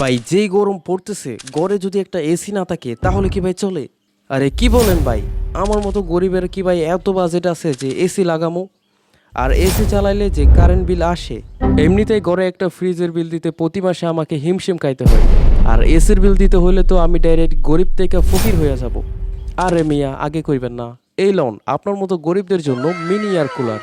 ভাই, যেই গরম পড়তেছে গড়ে যদি একটা এসি না থাকে, তাহলে কি ভাই চলে? আরে কি বলেন ভাই, আমার মতো গরিবের কি ভাই এত বাজেট আছে যে এসি লাগামো? আর এসি চালাইলে যে কারেন্ট বিল আসে, এমনিতেই ঘরে একটা ফ্রিজের বিল দিতে প্রতি মাসে আমাকে হিমশিম খাইতে হয়। আর এসির বিল দিতে হলে তো আমি ডাইরেক্ট গরিব থেকে ফকির হয়ে যাব। আরে মিয়া, আগে কইবেন না। এই লন আপনার মতো গরিবদের জন্য মিনি এয়ার কুলার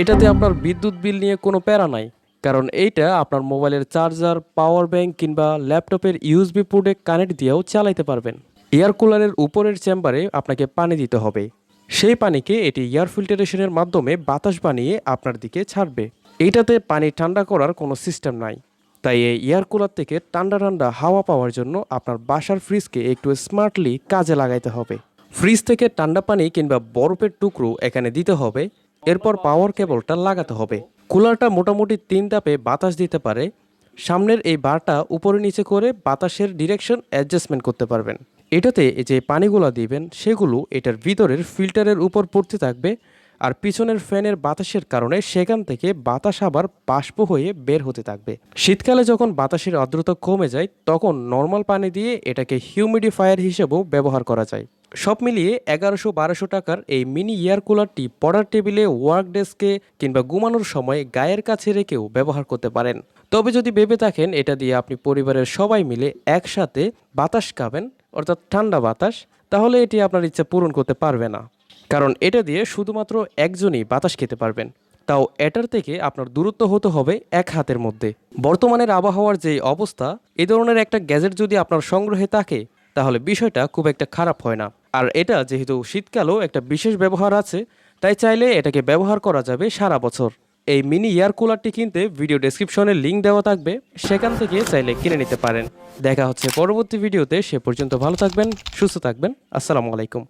এটাতে আপনার বিদ্যুৎ বিল নিয়ে কোনো প্যারা নাই। কারণ এইটা আপনার মোবাইলের চার্জার, পাওয়ার ব্যাংক কিংবা ল্যাপটপের ইউএসবি পোর্টে কানেক্ট দিয়েও চালাইতে পারবেন। এয়ার কুলারের উপরের চেম্বারে আপনাকে পানি দিতে হবে। সেই পানিকে এটি এয়ার ফিল্টারেশনের মাধ্যমে বাতাস বানিয়ে আপনার দিকে ছাড়বে। এইটাতে পানি ঠান্ডা করার কোনো সিস্টেম নাই। তাই এই এয়ার কুলার থেকে ঠান্ডা ঠান্ডা হাওয়া পাওয়ার জন্য আপনার বাসার ফ্রিজকে একটু স্মার্টলি কাজে লাগাইতে হবে। ফ্রিজ থেকে ঠান্ডা পানি কিংবা বরফের টুকরো এখানে দিতে হবে। এরপর পাওয়ার কেবলটা লাগাতে হবে। কুলারটা মোটামুটি তিন তাপে বাতাস দিতে পারে। সামনের এই বারটা উপরে নিচে করে বাতাসের ডিরেকশন অ্যাডজাস্টমেন্ট করতে পারবেন। এটাতে যে পানিগুলো দিবেন, সেগুলো এটার ভিতরের ফিল্টারের উপর পড়তে থাকবে আর পিছনের ফ্যানের বাতাসের কারণে সেখান থেকে বাতাস আবার বাষ্প হয়ে বের হতে থাকবে। শীতকালে যখন বাতাসের আর্দ্রতা কমে যায়, তখন নর্মাল পানি দিয়ে এটাকে হিউমিডিফায়ার হিসেবেও ব্যবহার করা যায়। সব মিলিয়ে এগারোশো বারোশো টাকার এই মিনি এয়ার কুলারটি পড়ার টেবিলে ওয়ার্ক ডেস্কে কিংবা ঘুমানোর সময় গায়ের কাছে রেখেও ব্যবহার করতে পারেন। তবে যদি ভেবে থাকেন, এটা দিয়ে আপনি পরিবারের সবাই মিলে একসাথে বাতাস খাবেন, অর্থাৎ ঠান্ডা বাতাস, তাহলে এটি আপনার ইচ্ছা পূরণ করতে পারবে না। কারণ এটা দিয়ে শুধুমাত্র একজনই বাতাস খেতে পারবেন। তাও এটার থেকে আপনার দূরত্ব হতে হবে এক হাতের মধ্যে। বর্তমানের আবহাওয়ার যে অবস্থা, এ ধরনের একটা গ্যাজেট যদি আপনার সংগ্রহে থাকে, তাহলে বিষয়টা খুব একটা খারাপ হয় না। আর এটা যেহেতু শীতকালেও একটা বিশেষ ব্যবহার আছে, তাই চাইলে এটাকে ব্যবহার করা যাবে সারা বছর। এই মিনি এয়ার কুলারটি কিনতে ভিডিও ডেসক্রিপশনে লিঙ্ক দেওয়া থাকবে, সেখান থেকে চাইলে কিনে নিতে পারেন। দেখা হচ্ছে পরবর্তী ভিডিওতে, সে পর্যন্ত ভালো থাকবেন, সুস্থ থাকবেন, আসসালামু আলাইকুম।